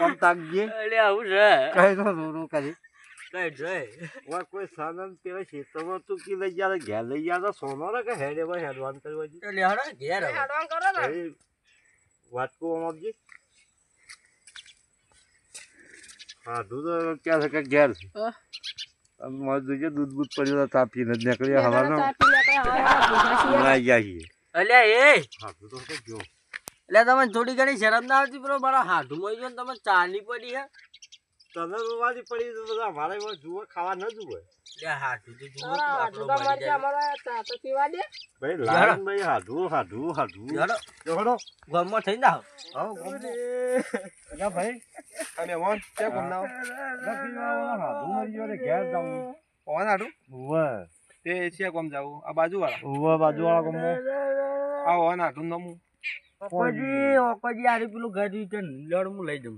આમ તાકજે. એટલે આવું છે. કઈ તો રોનું કરી. કઈ જોઈ ઓય કોઈ સાનંદ પેલા ખેતરમાં તું કી લઈ જા ઘેર લઈ જા તો સોનો રે કે હેડે ભાઈ હેડવાન કરવા જી એટલે હડો ઘેર વાટકો આપજે હા દૂધ ક્યાં છે? કે ઘેર છે. મારે જોજે દૂધ બૂધ પડ્યું તો તાપીને જ નીકળી હવાનો લઈ જાય છીએ. અલ્યા એ! હા તો જો એટલે તમે થોડી ઘણી શરમ ના આવતી પેલો મારા હાથમાં જો ને તમે ચાલી પડી હે. તને રોવાની પડી તો બધા અમારે એમાં જુઓ ખાવા ન જુએ હાથું તો જુઓ મરી. ભાઈ લાઈન ભાઈ હાડું હાડું હાડું હડો જો હડો ગામમાં થઈને જાઓ આવો ગમે ભાઈ. અને મરી ગયો ઘેર જાઉં ઓન આડું ઉવે તે છે ગમ જાવું. આ બાજુ વાળા ઉવે બાજુવાળા ગમો આ ઓન આડું નમું. ઓકોજી ઓકોજી આરી પેલું ઘર રીટર્ન લડ લઈ જઉં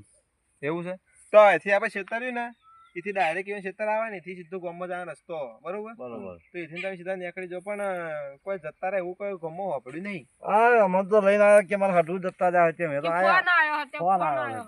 એવું છે? તો એથી આપણે છેતર રહ્યું ને એથી ડાયરેક્ટ even છેતર આવે ને એથી સીધો ગોમમાં જવાનો રસ્તો. બરોબર? બરોબર. તો એથી તમે સીધા નીકળી જો પણ કોઈ જતા રહે એવું કોઈ ગોમો હોપડ્યું નહીં. હા અમે તો લઈને આવ્યા કે મારા હાડું જતા જાય છે મેં તો આયા. ફોન આવ્યો?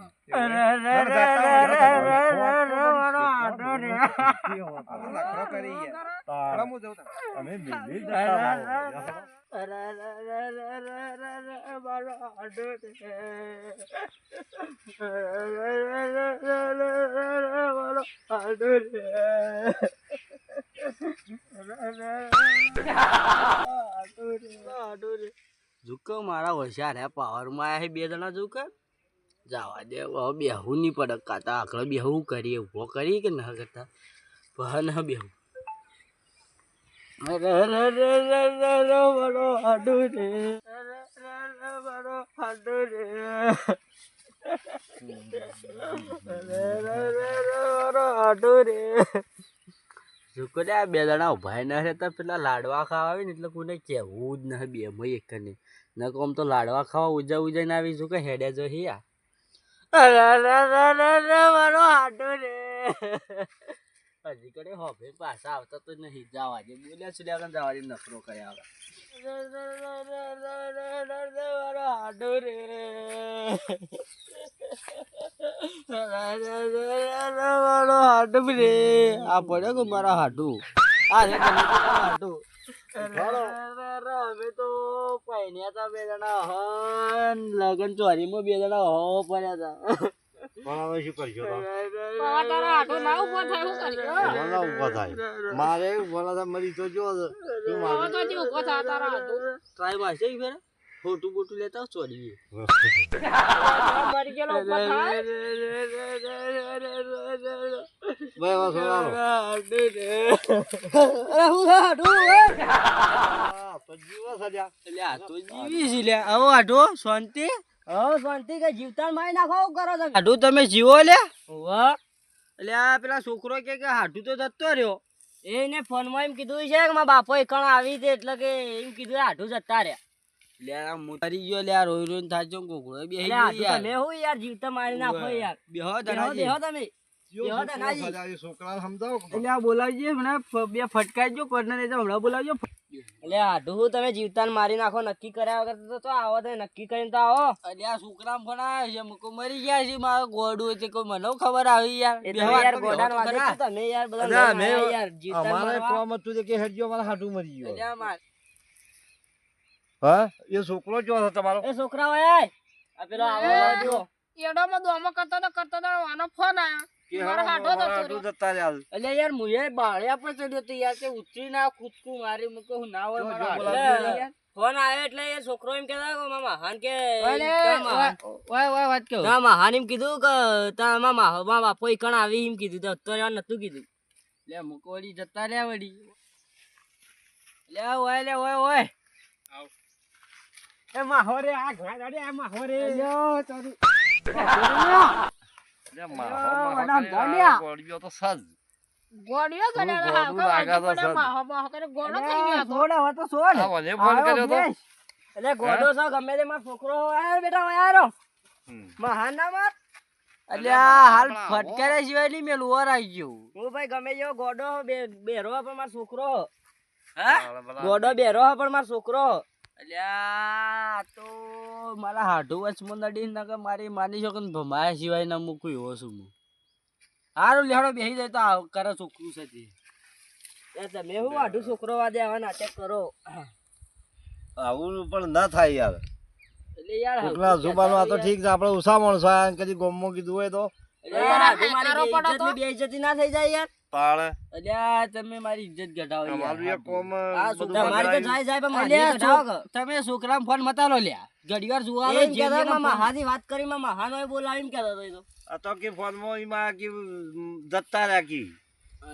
ઝુકો મારા હોશિયાર હે પાવરમાં બે જણા ઝુકે. જવા દે હવે બેહું નહીં પડે કાતા આગળ બેહું કરીએ ઊભો કરી કે ના કરતા હ બેહું અરે અરે અરે અરે અરે અરે મારો હાડું રે અરે અરે અરે રે અરે અરે અરે અરે મારો હાડું રે ઝુકો દે આ બે જણા ઊભા ના રહેતા પેલા લાડવા ખાવા આવે ને એટલે કોઈને કહેવું જ નહીં બે મય એક ને ન કોમ તો લાડવા ખાવા ઉજા ને આવી કે હેડે જો હિયા અરે અરે અરે અરે અરે મારો હાડો રે. હજી કડે હોભે પાછા આવતા તો નહીં, જવા દે. બોલ્યા છું ત્યાં જવા દે, નખરો હવે. મારો હાડો રે. મારો હાડો રે. આ પડ્યો કે મારા હાડું? આ રે હાડું. અમે તો પૈણ્યા હતા બે જણા હન લગન ચોરીમાં બે જણા હો પડ્યા હતા પણ શું કરશો ઊભો થાય મારે ભલા મરી તો જો ટ્રાય ફેર બોટું લેતા ચોરી મરી ગયેલો ઊભો થાય ભાઈ વાત સુનાવો. તો જીવો સજા. એટલે તો જીવી છે લ્યા. આવો આઢો શાંતિ. હા શાંતિ કે જીવતા મારી નાખો કરો તમે. આઢું તમે જીવો લે. વાહ એટલે પેલા છોકરો કે કે હાઢું તો જતો રહ્યો. એને ફોનમાં એમ કીધું છે કે મારા બાપો એકણ આવી દે એટલે કે એમ કીધું હાડું જતા રહ્યા. લે આ મોટારી ગયો લે આ રોઈ રોઈને થાજો કોકડો યાર. તમે હું યાર જીવતા મારી નાખો યાર. બેહો બેહો તમે. બેહો ધનાજી સજા, એ છોકરાને સમજાવો એટલે આ બોલાવજો હમણાં બે ફટકાઈ જો કોર્નર એ હમણાં બોલાવજો. એટલે આઢું તમે જીવતાન મારી નાખો નક્કી કર્યા વગર તો તો આવો તો નક્કી કરીને તો આવો. એટલે આ છોકરા છે મુકો મરી ગયા છે મારો ગોડું છે કોઈ મને ખબર આવી યાર. યાર ગોડાન વાગે તમે યાર બધા અલ્યા, લઈને મેં- આયા યાર જીવતાન અમારે કોમ હતું કે હેડજો મારા હાડું મરી ગયો. એટલે માર- હા? એ છોકરો જો હતો તમારો? એ છોકરા ઓય આ પેલો આવો જો એડોમાં દોમો કરતો તો કરતો તો આનો ફોન આવ્યો કે હા, હાડો મારા જતો હાડું રહ્યો. જતા રહ્યા. યાર મુએ બાળ્યા પર ચડ્યો તો યાર તે ઉતરી ના કૂદકું મારી મૂકો હું ના હોય જો, મારો જો, હાડો. બોલાવજો એટલે ફોન આવ્યો એટલે એ છોકરો એમ કહેતા કે મામા હાન કે મહાન- ઓય ઓય વાત કહું. ના મહાન એમ કીધું કે તારા મામા મા બાપો કણ આવી એમ કીધું તો અત્યારે નતું કીધું. લે મૂકો વળી જતા રહ્યા વળી. લે ઓય લે ઓય ઓય. એ માહોરે આ ઘણા દાડે આ માહોરે. હાલ ફટકાર્યા સિવાય નહીં મેં ઓર આવી ગયું. હું ભાઈ ગમે જેવો ગોડો બેરો પણ મારો છોકરો. ગોડો બેરો પણ મારો છોકરો. અલ્યા તો મારા હાડું વચમાં નડી નકર મારી માની શકો ને ભમાયા સિવાય ના મૂકું એવો છું હું. હારું લેડો બેસી જાય તો કરે છોકરું છે તે. તમે હું આઢું છોકરો વાદે આવા નાટક કરો? આવું પણ ના થાય યાર. એટલે યાર કોકના જુબાનો આ તો ઠીક છે આપણે ઉષા માણસો આ કદી ગોમમાં કીધું હોય તો. મારી બેઇજ્જતી ના થઈ જાય યાર. પાડે. અલ્યા તમે મારી ઇજ્જત ઘટાવો. અમારું એક કોમ આ બધું છોકરા તમારી તો જાય જાય પણ મારી અલ્યા તમે છોકરાને ફોન મતાલો લ્યા. ઘડીવાર જોવા આવે જે માં ફોન- મહાથી વાત કરી માં મહાનો એ બોલાવીને કહેતો તો. આ તો કે ફોનમાં ઈમાં કે જતા રાખી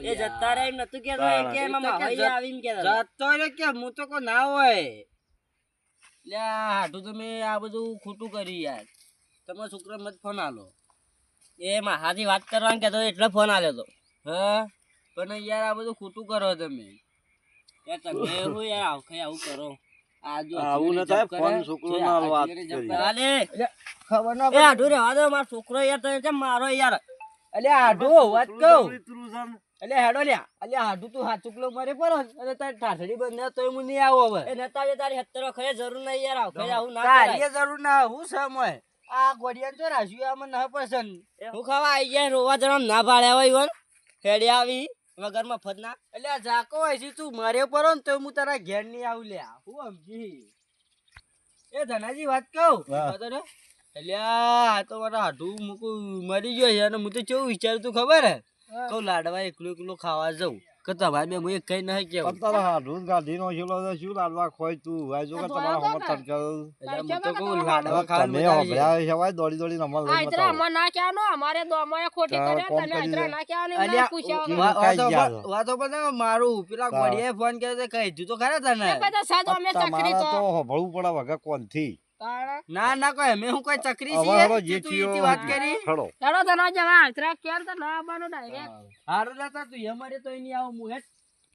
એ જત્તા રહે એમ નતું કહેતો એ કે મામા હઈ કે આવીને કહેતો હતો. રે કે હું તો કો ના હોય. લ્યા હાટુ તમે આ બધું ખોટું કરી યાર. તમે છોકરા મત ફોન આલો. એ મહાથી વાત કરવાનું કહેતો હતો એટલે ફોન આલ્યો તો. હા? પણ યાર આ બધું ખોટું કરો તમે. યાર તમે હું યાર આવું આવું કરો. આવું ન થાય, ફોન છોકરો ના વાત કરી. ખબર ના એ આઢું રહેવા દો મારો છોકરો યાર તમે કેમ મારો યાર? અલ્યા હાડું વાત કહું. ઉતરું છે ને. અલ્યા હેડો લ્યા. અલ્યા હાડું તું હાથ ચૂકલો મારે પર અને તારી ઠાઠડી બંધ તોય હું નહીં આવો હવે. એ નતા તારી હત્તર વખતે જરૂર નહીં યાર આવું આવું ના તારી જરૂર ના હું સમય આ ગોડિયાન તો રાખ્યું આમાં ના પસંદ હું ખાવા આઈ ગયા રોવા જણા ના પાડ્યા હોય ઈવન. હેડી આવી. વગર મફત ના. એટલે આ જાકો હોય છે તું મારે પર ને તો હું તારા ઘેર નહીં આવું લે હું સમજી. એ ધનાજી વાત કહું. તને ને. એટલે આ તો મારા હાડું મૂકું મરી ગયો છે અને હું તો કેવું વિચારું તું ખબર હે? કહું લાડવા એકલો એકલો ખાવા જઉં. કે ભાઈ બે હું એક કઈ નહીં કેવું અત્યારે હાડું ગાડી નો છેલો છે, શું લાડવા ખોય તું ભાઈ જો તમારા હોમત તડકાવું. એટલે હું તો કહું લાડવા ખા મે. હોભળ્યા છે, વાય દોડી દોડીને અમારે આ લઈને ઇતરા બતાવો. અમાર ના અમારે દોમાએ ખોટી કરે તને દે. ના એમને અલ્યા, પૂછ્યા વાતો પર- મારું પેલા હા. ફોન કર્યો તે કહી દીધું તો ખરા તને બધા સાદો અમે ચકરી તો. તો હોભળવું પડે વગર કોણથી. તાણે. ના ના કોઈ અમે હું કોઈ ચકરી હવે છીએ? હેડો કે જે તું વાત કરી? હેડો. તો ધના જવા, ઇતરા ક્યારે તો ના આવવાનું ડાયરેક્ટ હારું લેતા તું અમારે તો એની આવું હું હેઠ